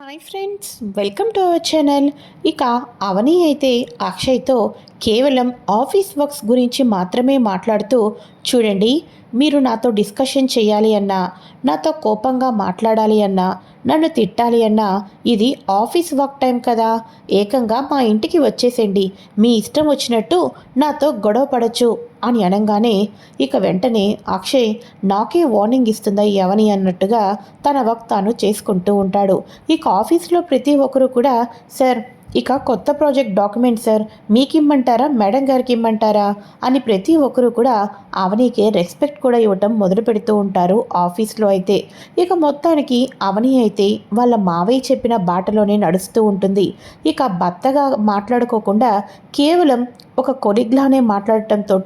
Hi friends welcome to our channel. ఇక అవని అయితే అక్షయ్తో కేవలం ఆఫీస్ వర్క్స్ గురించి మాత్రమే మాట్లాడుతూ చూడండి మీరు నాతో డిస్కషన్ చేయాలి అన్నా నాతో కోపంగా మాట్లాడాలి అన్నా నన్ను తిట్టాలి అన్నా ఇది ఆఫీస్ వర్క్ టైం కదా ఏకంగా మా ఇంటికి వచ్చేసేయండి మీ ఇష్టం వచ్చినట్టు నాతో గొడవ పడచ్చు అని అనగానే ఇక వెంటనే అక్షయ్ నాకే వార్నింగ్ ఇస్తుందా ఎవని అన్నట్టుగా తన వర్క్ తాను చేసుకుంటూ ఉంటాడు. ఇక ఆఫీస్లో ప్రతి ఒక్కరు కూడా సార్ ఇక కొత్త ప్రాజెక్ట్ డాక్యుమెంట్ సార్ మీకు ఇమ్మంటారా మేడం గారికి ఇమ్మంటారా అని ప్రతి ఒక్కరు కూడా అవనీకే రెస్పెక్ట్ కూడా ఇవ్వటం మొదలు పెడుతూ ఉంటారు ఆఫీస్లో అయితే. ఇక మొత్తానికి అవని అయితే వాళ్ళ మావయ్య చెప్పిన బాటలోనే నడుస్తూ ఉంటుంది. ఇక భర్తగా మాట్లాడుకోకుండా కేవలం ఒక కొలిగ్లానే మాట్లాడటంతో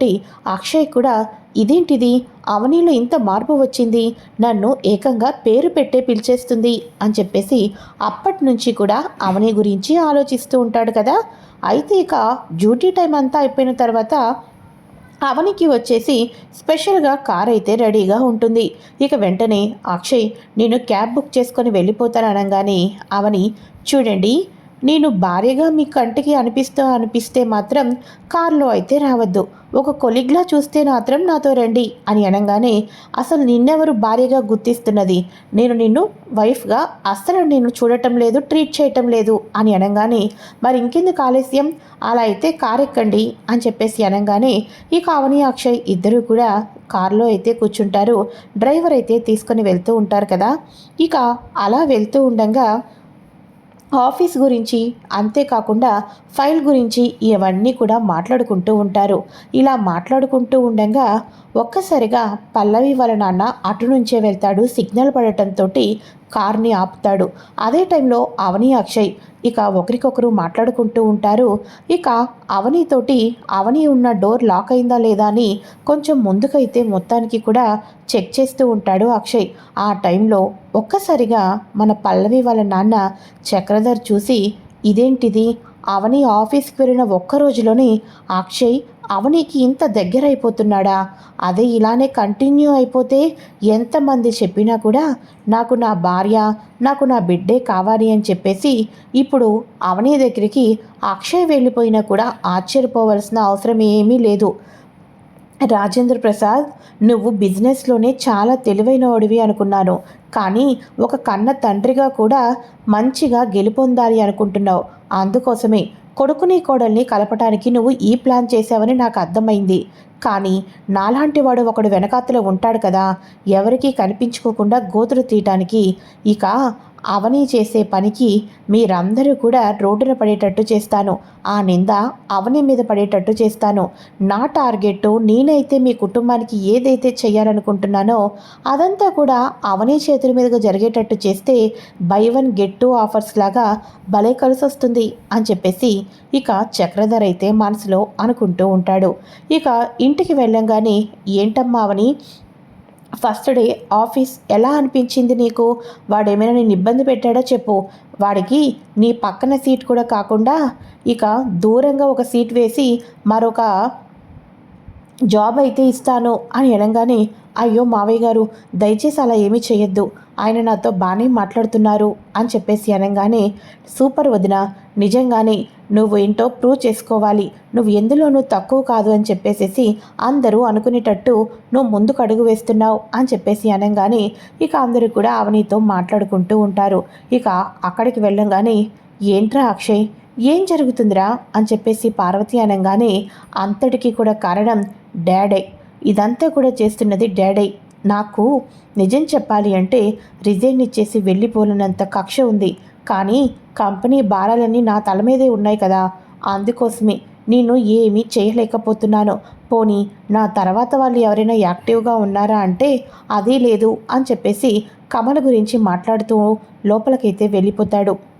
అక్షయ్ కూడా ఇదేంటిది? అవనీలో ఇంత మార్పు వచ్చింది? నన్ను ఏకంగా పేరు పెట్టే పిలిచేస్తుంది అని చెప్పేసి అప్పటి నుంచి కూడా అవని గురించి ఆలోచిస్తూ ఉంటాడు కదా. అయితే ఇక డ్యూటీ టైం అంతా అయిపోయిన తర్వాత అవనికి వచ్చేసి స్పెషల్గా కార్ అయితే రెడీగా ఉంటుంది. ఇక వెంటనే అక్షయ్ నేను క్యాబ్ బుక్ చేసుకొని వెళ్ళిపోతాను అనగానే అవని చూడండి నేను భార్యగా మీ కంటికి అనిపిస్తూ అనిపిస్తే మాత్రం కారులో అయితే రావద్దు. ఒక కొలిగ్లా చూస్తే మాత్రం నాతో రండి అని అనగానే అసలు నిన్నెవరు భార్యగా గుర్తిస్తున్నది? నేను నిన్ను వైఫ్గా అస్సలు నేను చూడటం లేదు ట్రీట్ చేయటం లేదు అని అనగానే మరి ఇంకెందుకు ఆలస్యం? అలా అయితే కార్ ఎక్కండి అని చెప్పేసి అనగానే ఈ కావని అక్షయ్ ఇద్దరూ కూడా కారులో అయితే కూర్చుంటారు. డ్రైవర్ అయితే తీసుకొని వెళ్తూ ఉంటారు కదా. ఇక అలా వెళ్తూ ఉండగా ఆఫీస్ గురించి అంతేకాకుండా ఫైల్ గురించి ఇవన్నీ కూడా మాట్లాడుకుంటూ ఉంటారు. ఇలా మాట్లాడుకుంటూ ఉండగా ఒక్కసారిగా పల్లవి వాళ్ళ నాన్న అటు నుంచే వెళ్తాడు. సిగ్నల్ పడటంతో కార్ని ఆపుతాడు. అదే టైంలో అవని అక్షయ్ ఇక ఒకరికొకరు మాట్లాడుకుంటూ ఉంటారు. ఇక అవనితోటి అవని ఉన్న డోర్ లాక్ అయిందా లేదా అని కొంచెం ముందుకైతే మొత్తానికి కూడా చెక్ చేస్తూ ఉంటాడు అక్షయ్. ఆ టైంలో ఒక్కసారిగా మన పల్లవి వాళ్ళ నాన్న చక్రధర్ చూసి ఇదేంటిది? అవని ఆఫీస్కి వెళ్ళిన ఒక్క రోజులోనే అక్షయ్ అవనికి ఇంత దగ్గర అయిపోతున్నాడా అదే ఇలానే కంటిన్యూ అయిపోతే ఎంతమంది చెప్పినా కూడా నాకు నా భార్య నాకు నా బిడ్డే కావాలి అని చెప్పేసి ఇప్పుడు అవని దగ్గరికి అక్షయ్ వెళ్ళిపోయినా కూడా ఆశ్చర్యపోవలసిన అవసరం ఏమీ లేదు. రాజేంద్ర ప్రసాద్ నువ్వు బిజినెస్లోనే చాలా తెలివైన వాడివి అనుకున్నాను. కానీ ఒక కన్న తండ్రిగా కూడా మంచిగా గెలుపొందాలి అనుకుంటున్నావు. అందుకోసమే కొడుకుని కోడల్ని కలపటానికి నువ్వు ఈ ప్లాన్ చేసావని నాకు అర్థమైంది. కానీ నాలాంటి వాడు ఒకడు వెనకాతలో ఉంటాడు కదా. ఎవరికీ కనిపించుకోకుండా గోతులు తీయటానికి ఇక అవని చేసే పనికి మీరందరూ కూడా రోడ్డున పడేటట్టు చేస్తాను. ఆ నింద అవని మీద పడేటట్టు చేస్తాను. నా టార్గెట్ నేనైతే మీ కుటుంబానికి ఏదైతే చేయాలనుకుంటున్నానో అదంతా కూడా అవని చేతుల మీదుగా జరిగేటట్టు చేస్తే buy one get two offers లాగా భలే కలిసి వస్తుంది అని చెప్పేసి ఇక చక్రధర్ అయితే మనసులో అనుకుంటూ ఉంటాడు. ఇక ఇంటికి వెళ్ళంగానే ఏంటమ్మా అవని ఫస్ట్ డే ఆఫీస్ ఎలా అనిపించింది నీకు? వాడేమైనా నేను ఇబ్బంది పెట్టాడో చెప్పు. వాడికి నీ పక్కన సీట్ కూడా కాకుండా ఇక దూరంగా ఒక సీట్ వేసి మరొక జాబ్ అయితే ఇస్తాను అని అనగానే అయ్యో మావయ్య గారు దయచేసి అలా ఏమీ చేయొద్దు. ఆయన నాతో బాగానే మాట్లాడుతున్నారు అని చెప్పేసి అనగానే సూపర్ వదిన నిజంగానే నువ్వు ఏంటో ప్రూవ్ చేసుకోవాలి. నువ్వు ఎందులోనూ తక్కువ కాదు అని చెప్పేసేసి అందరూ అనుకునేటట్టు నువ్వు ముందుకు అడుగు వేస్తున్నావు అని చెప్పేసి అనగానే ఇక అందరూ కూడా అవనితో మాట్లాడుకుంటూ ఉంటారు. ఇక అక్కడికి వెళ్ళంగానే ఏంట్రా అక్షయ్ ఏం జరుగుతుందిరా? అని చెప్పేసి పార్వతి అనగానే అంతటికీ కూడా కారణం డాడే. ఇదంతా కూడా చేస్తున్నది డాడీ. నాకు నిజం చెప్పాలి అంటే రిజైన్ ఇచ్చేసి వెళ్ళిపోలేనంత కక్ష ఉంది. కానీ కంపెనీ భారాలన్నీ నా తల మీదే ఉన్నాయి కదా. అందుకోసమే నేను ఏమీ చేయలేకపోతున్నాను. పోనీ నా తర్వాత వాళ్ళు ఎవరైనా యాక్టివ్గా ఉన్నారా అంటే అదీ లేదు అని చెప్పేసి కమల గురించి మాట్లాడుతూ లోపలికైతే వెళ్ళిపోతాడు.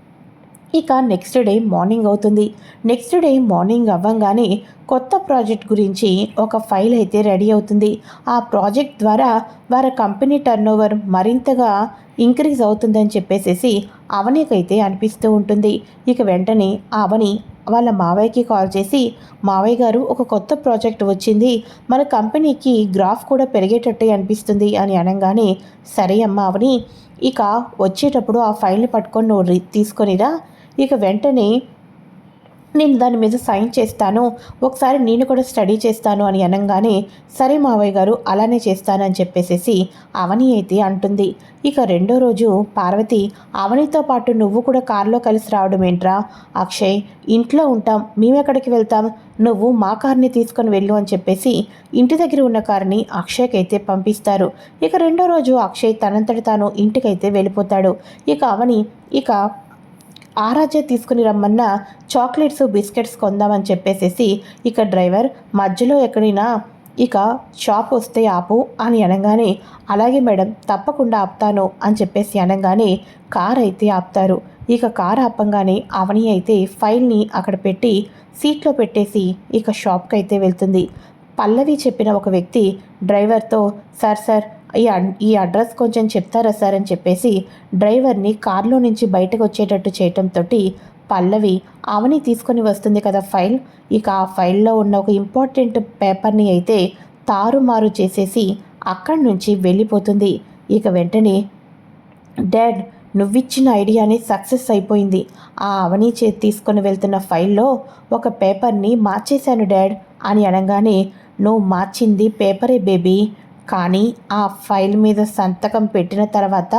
ఇక నెక్స్ట్ డే మార్నింగ్ అవుతుంది. నెక్స్ట్ డే మార్నింగ్ అవ్వంగానే కొత్త ప్రాజెక్ట్ గురించి ఒక ఫైల్ అయితే రెడీ అవుతుంది. ఆ ప్రాజెక్ట్ ద్వారా వారి కంపెనీ టర్నోవర్ మరింతగా ఇంక్రీజ్ అవుతుందని చెప్పేసేసి అవనికైతే అనిపిస్తూ ఉంటుంది. ఇక వెంటనే అవని వాళ్ళ మావయ్యకి కాల్ చేసి మావయ్య గారు ఒక కొత్త ప్రాజెక్ట్ వచ్చింది. మన కంపెనీకి గ్రాఫ్ కూడా పెరిగేటట్టే అనిపిస్తుంది అని అనగానే సరే అమ్మ అవని ఇక వచ్చేటప్పుడు ఆ ఫైల్ని పట్టుకొని నువ్వు తీసుకొనిరా ఇక వెంటనే నేను దాని మీద సైన్ చేస్తాను. ఒకసారి నేను కూడా స్టడీ చేస్తాను అని అనగానే సరే మావయ్య గారు అలానే చేస్తానని చెప్పేసేసి అవని అయితే అంటుంది. ఇక రెండో రోజు పార్వతి అవనితో పాటు నువ్వు కూడా కారులో కలిసి రావడం ఏంట్రా? అక్షయ్ ఇంట్లో ఉంటాం మేమెక్కడికి వెళ్తాం? నువ్వు మా కార్ని తీసుకొని వెళ్ళు అని చెప్పేసి ఇంటి దగ్గర ఉన్న కారుని అక్షయ్కి అయితే పంపిస్తారు. ఇక రెండో రోజు అక్షయ్ తనంతట తాను ఇంటికైతే వెళ్ళిపోతాడు. ఇక అవని ఇక ఆరాధ్య తీసుకుని రమ్మన్న చాక్లెట్స్ బిస్కెట్స్ కొందామని చెప్పేసేసి ఇక డ్రైవర్ మధ్యలో ఎక్కడైనా ఇక షాప్ వస్తే ఆపు అని అనగానే అలాగే మేడం తప్పకుండా ఆపుతాను అని చెప్పేసి అనగానే కార్ అయితే ఆపుతారు. ఇక కార్ ఆపంగానే అవని అయితే ఫైల్ని అక్కడ పెట్టి సీట్లో పెట్టేసి ఇక షాప్కి అయితే వెళ్తుంది. పల్లవి చెప్పిన ఒక వ్యక్తి డ్రైవర్తో సార్ సార్ ఈ ఈ అడ్రస్ కొంచెం చెప్తారా సార్ అని చెప్పేసి డ్రైవర్ని కార్లో నుంచి బయటకు వచ్చేటట్టు చేయటంతో పల్లవి అవని తీసుకొని వస్తుంది కదా ఫైల్. ఇక ఆ ఫైల్లో ఉన్న ఒక ఇంపార్టెంట్ పేపర్ని అయితే తారుమారు చేసేసి అక్కడి నుంచి వెళ్ళిపోతుంది. ఇక వెంటనే డాడ్ నువ్విచ్చిన ఐడియాని సక్సెస్ అయిపోయింది. ఆ అవని చే తీసుకొని వెళ్తున్న ఫైల్లో ఒక పేపర్ని మార్చేశాను డాడ్ అని అనగానే నువ్వు మార్చింది పేపరే బేబీ. కానీ ఆ ఫైల్ మీద సంతకం పెట్టిన తర్వాత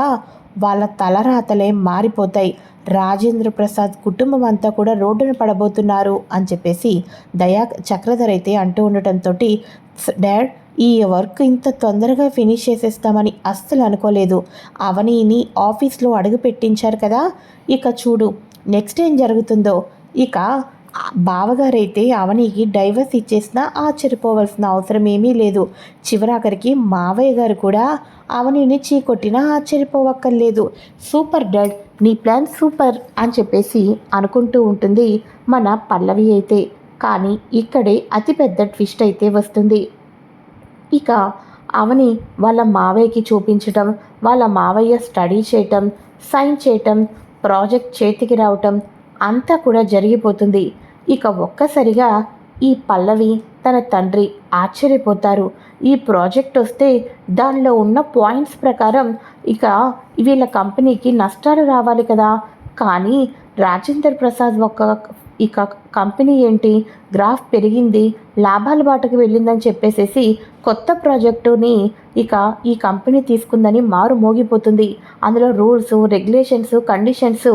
వాళ్ళ తలరాతలే మారిపోతాయి. రాజేంద్ర ప్రసాద్ కుటుంబం అంతా కూడా రోడ్డున పడబోతున్నారు అని చెప్పేసి దయా చక్రధర్ అయితే అంటూ ఉండటంతో డాడ్ ఈ వర్క్ ఇంత తొందరగా ఫినిష్ చేసేస్తామని అస్సలు అనుకోలేదు. అవనీని ఆఫీస్లో అడుగు పెట్టించారు కదా. ఇక చూడు నెక్స్ట్ ఏం జరుగుతుందో. ఇక బావగారైతే అవనికి డైవర్స్ ఇచ్చేసినా ఆశ్చర్యపోవాల్సిన అవసరం ఏమీ లేదు. చివరాఖరికి మావయ్య గారు కూడా అవనిని చీకొట్టినా ఆశ్చర్యపోవక్కర్లేదు. సూపర్ డాడ్ నీ ప్లాన్ సూపర్ అని చెప్పేసి అనుకుంటూ ఉంటుంది మన పల్లవి అయితే. కానీ ఇక్కడే అతిపెద్ద ట్విస్ట్ అయితే వస్తుంది. ఇక అవని వాళ్ళ మావయ్యకి చూపించటం వాళ్ళ మావయ్య స్టడీ చేయటం సైన్ చేయటం ప్రాజెక్ట్ చేతికి రావటం అంతా కూడా జరిగిపోతుంది. ఇక ఒక్కసారిగా ఈ పల్లవి తన తండ్రి ఆశ్చర్యపోతారు. ఈ ప్రాజెక్ట్ వస్తే దానిలో ఉన్న పాయింట్స్ ప్రకారం ఇక వీళ్ళ కంపెనీకి నష్టాలు రావాలి కదా. కానీ రాజేందర్ ప్రసాద్ ఒక ఇక కంపెనీ ఏంటి? గ్రాఫ్ పెరిగింది లాభాల బాటకు వెళ్ళిందని చెప్పేసేసి కొత్త ప్రాజెక్టుని ఇక ఈ కంపెనీ తీసుకుందని మారు మోగిపోతుంది. అందులో రూల్స్ రెగ్యులేషన్స్ కండిషన్స్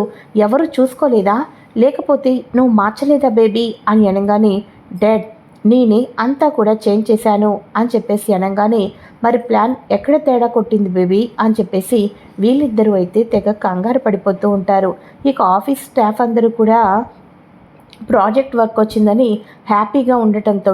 ఎవరు చూసుకోలేదా? లేకపోతే నువ్వు మార్చలేదా బేబీ? అని అనగానే డాడ్ నేనే అంతా కూడా చేంజ్ చేశాను అని చెప్పేసి అనగానే మరి ప్లాన్ ఎక్కడ తేడా కొట్టింది బేబీ? అని చెప్పేసి వీళ్ళిద్దరూ అయితే తెగ కంగారు పడిపోతూ ఉంటారు. ఇక ఆఫీస్ స్టాఫ్ అందరూ కూడా ప్రాజెక్ట్ వర్క్ వచ్చిందని హ్యాపీగా ఉండటంతో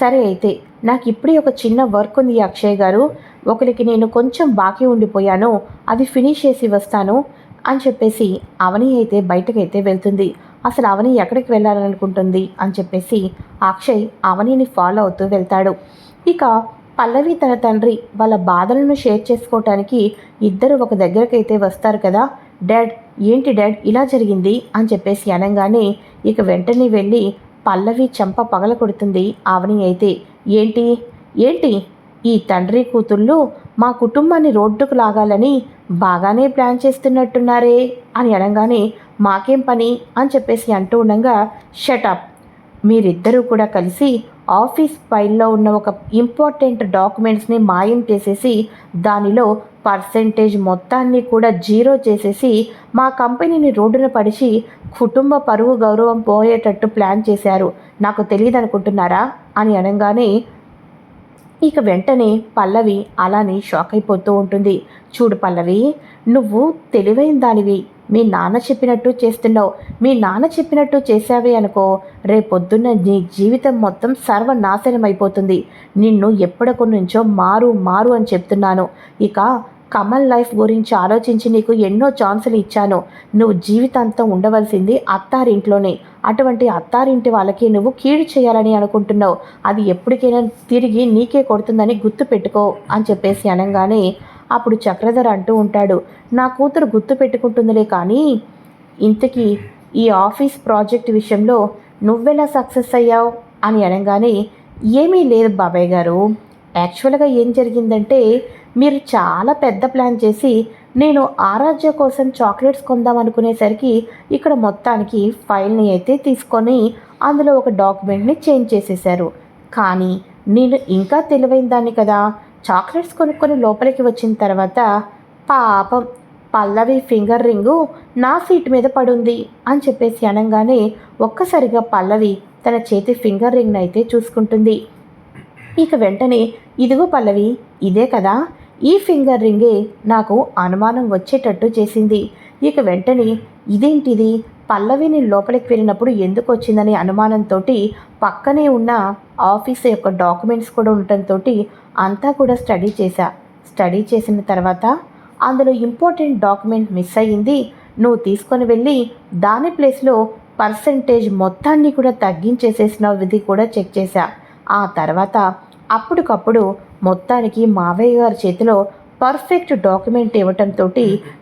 సరే అయితే నాకు ఇప్పుడే ఒక చిన్న వర్క్ ఉంది అక్షయ్ గారు. ఒకరికి నేను కొంచెం బాకీ ఉండిపోయాను. అది ఫినిష్ చేసి వస్తాను. అని చెప్పేసి అవని అయితే బయటకైతే వెళ్తుంది. అసలు అవని ఎక్కడికి వెళ్ళాలనుకుంటుంది? అని చెప్పేసి అక్షయ్ అవనిని ఫాలో అవుతూ వెళ్తాడు. ఇక పల్లవి తన తండ్రి వాళ్ళ బాధలను షేర్ చేసుకోవటానికి ఇద్దరు ఒక దగ్గరకైతే వస్తారు కదా. డాడ్ ఏంటి డాడ్ ఇలా జరిగింది? అని చెప్పేసి అనగానే ఇక వెంటనే వెళ్ళి పల్లవి చెంప పగల కొడుతుంది ఆవని అయితే. ఏంటి? ఏంటి? ఈ తండ్రి కూతుళ్ళు మా కుటుంబాన్ని రోడ్డుకు లాగాలని బాగానే ప్లాన్ చేస్తున్నట్టున్నారే అని అనగానే మాకేం పని? అని చెప్పేసి అంటూ ఉండగా షటప్ మీరిద్దరూ కూడా కలిసి ఆఫీస్ ఫైల్లో ఉన్న ఒక ఇంపార్టెంట్ డాక్యుమెంట్స్ని మాయం చేసేసి దానిలో పర్సెంటేజ్ మొత్తాన్ని కూడా జీరో చేసేసి మా కంపెనీని రోడ్డున పడిచి కుటుంబ పరువు గౌరవం పోయేటట్టు ప్లాన్ చేశారు. నాకు తెలియదు అనుకుంటున్నారా అని అనగానే ఇక వెంటనే పల్లవి అలానే షాక్ అయిపోతూ ఉంటుంది. చూడు పల్లవి నువ్వు తెలివైన దానివి. మీ నాన్న చెప్పినట్టు చేస్తున్నావు. మీ నాన్న చెప్పినట్టు చేసావే అనుకో రేపొద్దున్న నీ జీవితం మొత్తం సర్వనాశనం అయిపోతుంది నిన్ను ఎప్పటికో మారు మారు అని చెప్తున్నాను. ఇక కమల్ లైఫ్ గురించి ఆలోచించి నీకు ఎన్నో ఛాన్సులు ఇచ్చాను. నువ్వు జీవితాంతం ఉండవలసింది అత్తారింట్లోనే. అటువంటి అత్తారింటి వాళ్ళకి నువ్వు కీడు చేయాలని అనుకుంటున్నావు. అది ఎప్పటికైనా తిరిగి నీకే కొడుతుందని గుర్తు పెట్టుకో అని చెప్పేసి అనగానే అప్పుడు చక్రధర్ అంటూ ఉంటాడు. నా కూతురు గుర్తు పెట్టుకుంటుందిలే కానీ ఇంతకీ ఈ ఆఫీస్ ప్రాజెక్ట్ విషయంలో నువ్వెలా సక్సెస్ అయ్యావు? అని అనగానే ఏమీ లేదు బాబాయ్ గారు. యాక్చువల్గా ఏం జరిగిందంటే మీరు చాలా పెద్ద ప్లాన్ చేసి నేను ఆరాధ్య కోసం చాక్లెట్స్ కొందాం అనుకునేసరికి ఇక్కడ మొత్తానికి ఫైల్ని అయితే తీసుకొని అందులో ఒక డాక్యుమెంట్ని చేంజ్ చేసేశారు. కానీ నేను ఇంకా తెలివైన దాన్ని కదా. చాక్లెట్స్ కొనుక్కొని లోపలికి వచ్చిన తర్వాత పాపం పల్లవి ఫింగర్ రింగు నా సీట్ మీద పడుంది అని చెప్పేసి అనగానే ఒక్కసారిగా పల్లవి తన చేతి ఫింగర్ రింగ్ని అయితే చూసుకుంటుంది. ఇక వెంటనే ఇదిగో పల్లవి ఇదే కదా ఈ ఫింగర్ రింగే నాకు అనుమానం వచ్చేటట్టు చేసింది. ఇక వెంటనే ఇదేంటిది? పల్లవిని లోపలికి వెళ్ళినప్పుడు ఎందుకు వచ్చిందనే అనుమానంతో పక్కనే ఉన్న ఆఫీస్ యొక్క డాక్యుమెంట్స్ కూడా ఉండటంతో అంతా కూడా స్టడీ చేశా. స్టడీ చేసిన తర్వాత అందులో ఇంపార్టెంట్ డాక్యుమెంట్ మిస్ అయ్యింది. నువ్వు తీసుకొని వెళ్ళి దాని ప్లేస్లో పర్సంటేజ్ మొత్తాన్ని కూడా తగ్గించేసేసిన విధి కూడా చెక్ చేశా. ఆ తర్వాత అప్పటికప్పుడు మొత్తానికి మావయ్య గారి చేతిలో పర్ఫెక్ట్ డాక్యుమెంట్ ఇవ్వటంతో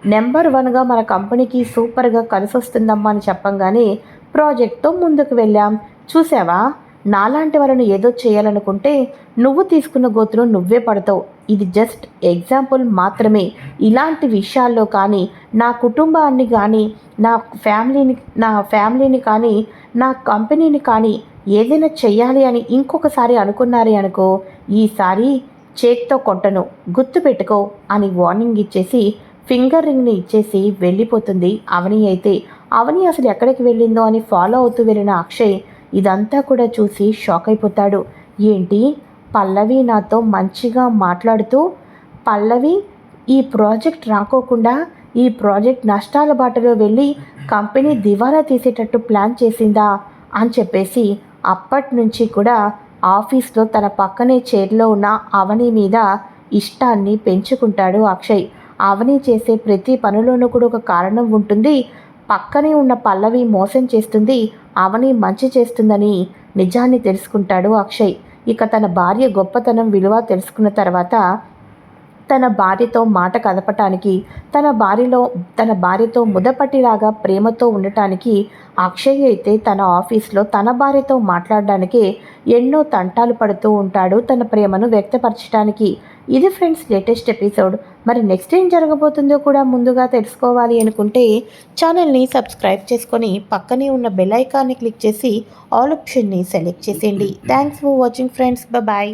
నెంబర్ వన్గా మన కంపెనీకి సూపర్గా కలిసి వస్తుందమ్మా అని చెప్పంగానే ప్రాజెక్ట్తో ముందుకు వెళ్ళాం. చూసావా? నాలాంటి వాళ్ళను ఏదో చేయాలనుకుంటే నువ్వు తీసుకున్న గోతులు నువ్వే పడతావు. ఇది జస్ట్ ఎగ్జాంపుల్ మాత్రమే. ఇలాంటి విషయాల్లో కానీ నా కుటుంబాన్ని కానీ నా ఫ్యామిలీని నా ఫ్యామిలీని కానీ నా కంపెనీని కానీ ఏదైనా చెయ్యాలి అని ఇంకొకసారి అనుకున్నారే అనుకో ఈసారి చేత్తో కొట్టను గుర్తు పెట్టుకో అని వార్నింగ్ ఇచ్చేసి ఫింగర్ రింగ్ని ఇచ్చేసి వెళ్ళిపోతుంది అవని అయితే. అవని అసలు ఎక్కడికి వెళ్ళిందో అని ఫాలో అవుతూ వెళ్ళిన అక్షయ్ ఇదంతా కూడా చూసి షాక్ అయిపోతాడు. ఏంటి? పల్లవి నాతో మంచిగా మాట్లాడుతూ పల్లవి ఈ ప్రాజెక్ట్ రాకోకుండా ఈ ప్రాజెక్ట్ నష్టాల బాటలో వెళ్ళి కంపెనీ దివాలా తీసేటట్టు ప్లాన్ చేసిందా? అని చెప్పేసి అప్పటి నుంచి కూడా ఆఫీస్లో తన పక్కనే చైర్లో ఉన్న అవని మీద ఇష్టాన్ని పెంచుకుంటాడు అక్షయ్. అవని చేసే ప్రతి పనిలోనూ కూడా ఒక కారణం ఉంటుంది. పక్కనే ఉన్న పల్లవి మోసం చేస్తుంది అవని మంచి చేస్తుందని నిజాన్ని తెలుసుకుంటాడు అక్షయ్. ఇక తన భార్య గొప్పతనం విలువ తెలుసుకున్న తర్వాత తన భార్యతో మాట కదపటానికి తన భార్యలో తన భార్యతో ముదపటిలాగా ప్రేమతో ఉండటానికి అక్షయ్ అయితే తన ఆఫీస్లో తన భార్యతో మాట్లాడడానికే ఎన్నో తంటాలు పడుతూ ఉంటాడు తన ప్రేమను వ్యక్తపరచడానికి ఇది ఫ్రెండ్స్ లేటెస్ట్ ఎపిసోడ్. మరి నెక్స్ట్ ఏం జరగబోతుందో కూడా ముందుగా తెలుసుకోవాలి అనుకుంటే ఛానల్ని సబ్స్క్రైబ్ చేసుకొని పక్కనే ఉన్న బెల్ ఐకాన్ని క్లిక్ చేసి ఆల్ ఆప్షన్ని సెలెక్ట్ చేసేయండి. Thanks for watching friends. Bye